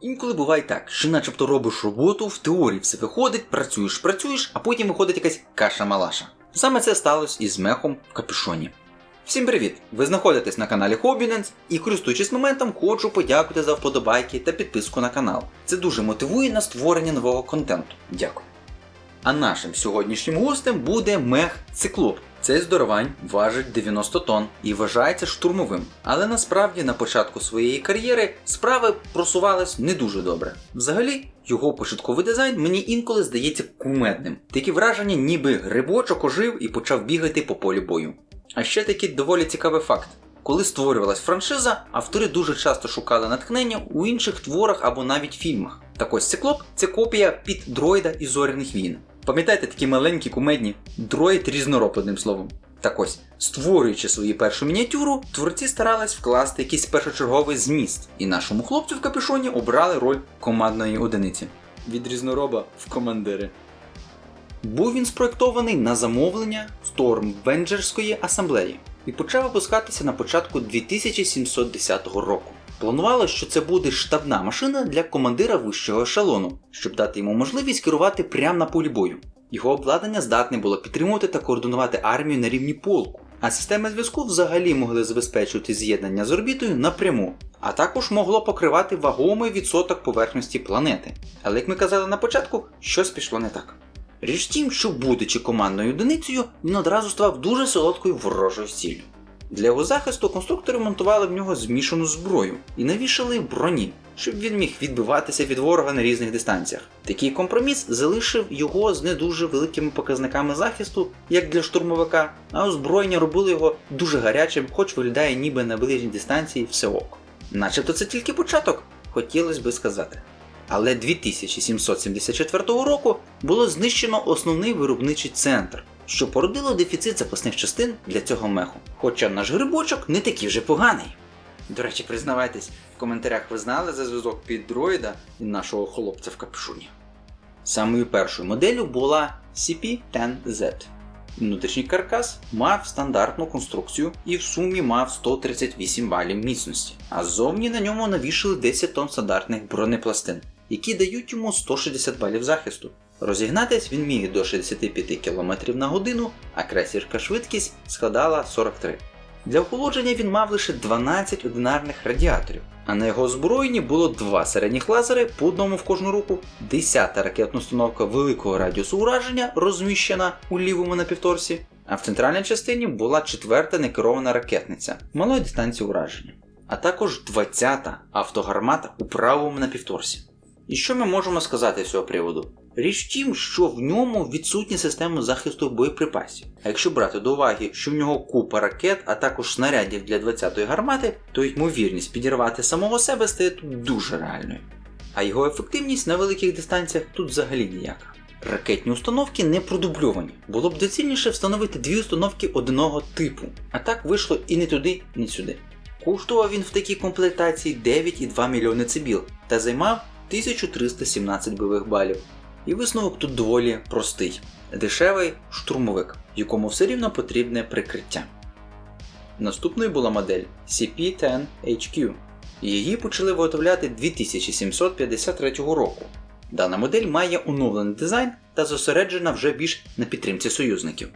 Інколи буває так, що начебто робиш роботу, в теорії все виходить, працюєш, працюєш, а потім виходить якась каша-малаша. Саме це сталося із мехом в капюшоні. Всім привіт! Ви знаходитесь на каналі Hobbylands і користуючись моментом, хочу подякувати за вподобайки та підписку на канал. Це дуже мотивує на створення нового контенту. Дякую. А нашим сьогоднішнім гостем буде мех Циклоп. Цей здоровань важить 90 тонн і вважається штурмовим. Але насправді на початку своєї кар'єри справи просувались не дуже добре. Взагалі, його початковий дизайн мені інколи здається кумедним. Такі враження, ніби грибочок ожив і почав бігати по полю бою. А ще такий доволі цікавий факт. Коли створювалась франшиза, автори дуже часто шукали натхнення у інших творах або навіть фільмах. Так ось циклоп це копія під дроїда із зоряних війн. Пам'ятаєте такі маленькі кумедні? Дроїд різнороб, одним словом. Так ось, створюючи свою першу мініатюру, творці старались вкласти якийсь першочерговий зміст, і нашому хлопцю в капюшоні обрали роль командної одиниці. Від різнороба в командири. Був він спроектований на замовлення Stormвенджерської асамблеї і почав випускатися на початку 2710 року. Планувало, що це буде штабна машина для командира вищого ешелону, щоб дати йому можливість керувати прямо на полі бою. Його обладнання здатне було підтримувати та координувати армію на рівні полку, а системи зв'язку взагалі могли забезпечувати з'єднання з орбітою напряму, а також могло покривати вагомий відсоток поверхності планети. Але як ми казали на початку, щось пішло не так. Річ тім, що будучи командною одиницею, він одразу став дуже солодкою ворожою ціллю. Для його захисту конструктори монтували в нього змішану зброю і навішали броні, щоб він міг відбиватися від ворога на різних дистанціях. Такий компроміс залишив його з не дуже великими показниками захисту, як для штурмовика, а озброєння робило його дуже гарячим, хоч виглядає ніби на ближній дистанції все ок. Начебто це тільки початок, хотілося би сказати. Але 2774 року було знищено основний виробничий центр, що породило дефіцит запасних частин для цього меху. Хоча наш грибочок не такий вже поганий. До речі, признавайтесь, в коментарях ви знали за зв'язок під дроїда і нашого хлопця в капюшоні. Самою першою моделлю була CP-10Z. Внутрішній каркас мав стандартну конструкцію і в сумі мав 138 балів міцності, а ззовні на ньому навішали 10 тонн стандартних бронепластин, які дають йому 160 балів захисту. Розігнатись він міг до 65 км на годину, а крейсерська швидкість складала 43. Для охолодження він мав лише 12 одинарних радіаторів, а на його озброєнні було два середніх лазери по одному в кожну руку, 10-та ракетна установка великого радіусу ураження, розміщена у лівому напівторсі, а в центральній частині була четверта некерована ракетниця малої дистанції ураження, а також 20-та автогармата у правому напівторсі. І що ми можемо сказати з цього приводу? Річ в тім, що в ньому відсутні системи захисту боєприпасів. А якщо брати до уваги, що в нього купа ракет, а також снарядів для 20-ї гармати, то ймовірність підірвати самого себе стає тут дуже реальною. А його ефективність на великих дистанціях тут взагалі ніяка. Ракетні установки не продубльовані. Було б доцільніше встановити дві установки одного типу, а так вийшло і не туди, ні сюди. Коштував він в такій комплектації 9,2 мільйони цибіл та займав 1317 бойових балів. І висновок тут доволі простий: дешевий штурмовик, якому все рівно потрібне прикриття. Наступною була модель CP10HQ. Її почали виготовляти 2753 року. Дана модель має оновлений дизайн та зосереджена вже більш на підтримці союзників.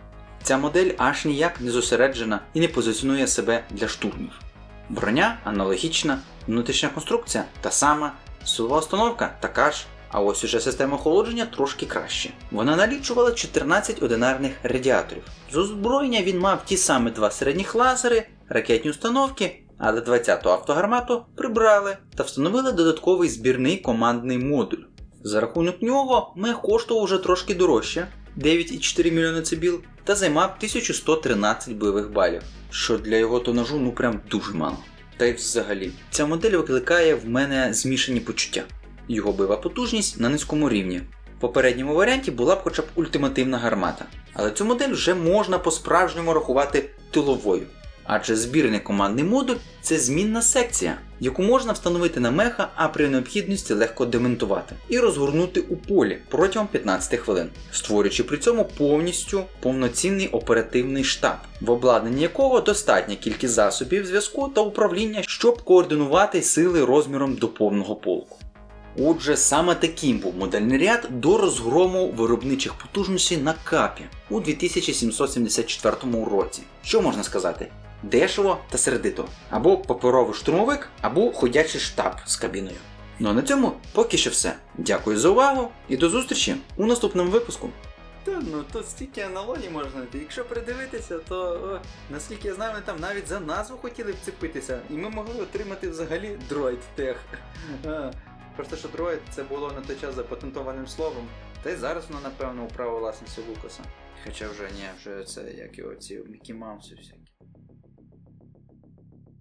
Ця модель аж ніяк не зосереджена і не позиціонує себе для штурмів. Броня аналогічна, внутрішня конструкція та сама, силова установка така ж, а ось уже система охолодження трошки краще. Вона налічувала 14 одинарних радіаторів. З озброєння він мав ті самі два середніх лазери, ракетні установки, але 20-ту автогармату прибрали та встановили додатковий збірний командний модуль. За рахунок нього мех коштував вже трошки дорожче 9,4 мільйони цибіл та займав 1113 бойових балів, що для його тонажу ну прям дуже мало. Та й взагалі, ця модель викликає в мене змішані почуття. Його бойова потужність на низькому рівні. В попередньому варіанті була б хоча б ультимативна гармата, але цю модель вже можна по-справжньому рахувати тиловою. Адже збірний командний модуль це змінна секція, яку можна встановити на меха, а при необхідності легко демонтувати і розгорнути у полі протягом 15 хвилин, створюючи при цьому повністю повноцінний оперативний штаб, в обладнанні якого достатня кількість засобів зв'язку та управління, щоб координувати сили розміром до повного полку. Отже, саме таким був модельний ряд до розгрому виробничих потужностей на капі у 2774 році. Що можна сказати? Дешево та сердито. Або паперовий штурмовик, або ходячий штаб з кабіною. Ну а на цьому поки що все. Дякую за увагу і до зустрічі у наступному випуску. Та ну тут стільки аналогій можна. Якщо придивитися, то о, наскільки я знаю, вони там навіть за назву хотіли вцепитися, і ми могли отримати взагалі дроїд тех. Просто що дроїд це було на той час запатентованим словом. Та й зараз воно, напевно, у право власності Лукаса. Хоча вже ні, вже це як його ці Мікі Мауси всякі.